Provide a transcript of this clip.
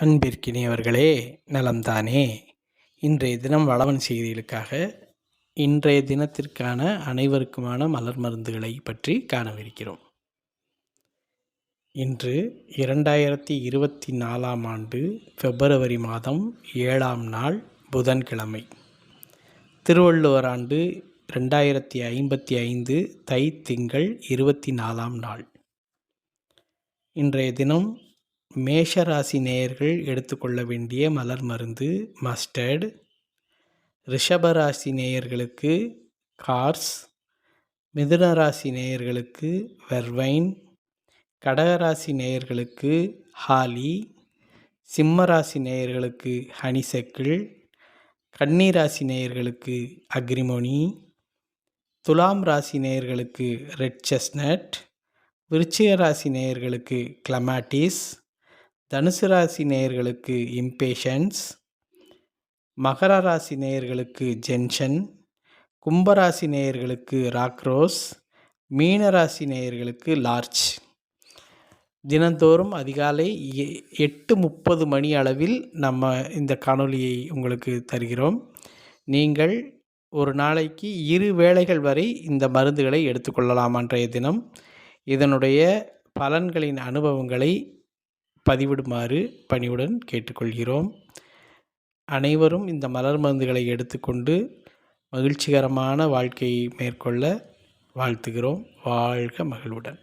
அன்பிற்கினியவர்களே நலம்தானே. இன்றைய தினம் வளவன் செய்திகளுக்காக இன்றைய தினத்திற்கான அனைவருக்குமான மலர் மருந்துகளை பற்றி காணவிருக்கிறோம். இன்று இரண்டாயிரத்தி இருபத்தி நாலாம் ஆண்டு பிப்ரவரி மாதம் ஏழாம் நாள் புதன்கிழமை. திருவள்ளுவர் ஆண்டு ரெண்டாயிரத்தி ஐம்பத்தி ஐந்து தை திங்கள் இருபத்தி நாலாம் நாள். இன்றைய தினம் மேஷராசி நேயர்கள் எடுத்துக்கொள்ள வேண்டிய மலர் மருந்து மஸ்டர்டு ரிஷபராசி நேயர்களுக்கு கார்ஸ் மிதுனராசி நேயர்களுக்கு வெர்வைன் கடகராசி நேயர்களுக்கு ஹாலி சிம்மராசி நேயர்களுக்கு ஹனிசெக்கிள் கன்னிராசி நேயர்களுக்கு அக்ரிமோனி துலாம் ராசி நேயர்களுக்கு ரெட் செஸ்னட் விருச்சிக ராசி நேயர்களுக்கு கிளமாட்டிஸ் தனுசு ராசி நேயர்களுக்கு இம்பேஷன்ஸ் மகர ராசி நேயர்களுக்கு ஜென்ஷன் கும்பராசி நேயர்களுக்கு ராக்ரோஸ் மீனராசி நேயர்களுக்கு லார்ஜ் தினந்தோறும் அதிகாலை எட்டு முப்பது மணி அளவில் நம்ம இந்த காணொலியை உங்களுக்கு தருகிறோம். நீங்கள் ஒரு நாளைக்கு இரு வேளைகள் வரை இந்த மருந்துகளை எடுத்துக்கொள்ளலாம் அன்றைய தினம். இதனுடைய பலன்களின் அனுபவங்களை பதிவிடுமாறு பணிவுடன் கேட்டுக்கொள்கிறோம். அனைவரும் இந்த மலர் மருந்துகளை எடுத்துக்கொண்டு மகிழ்ச்சிகரமான வாழ்க்கையை மேற்கொள்ள வாழ்த்துகிறோம். வாழ்க மகிழ்வுடன்.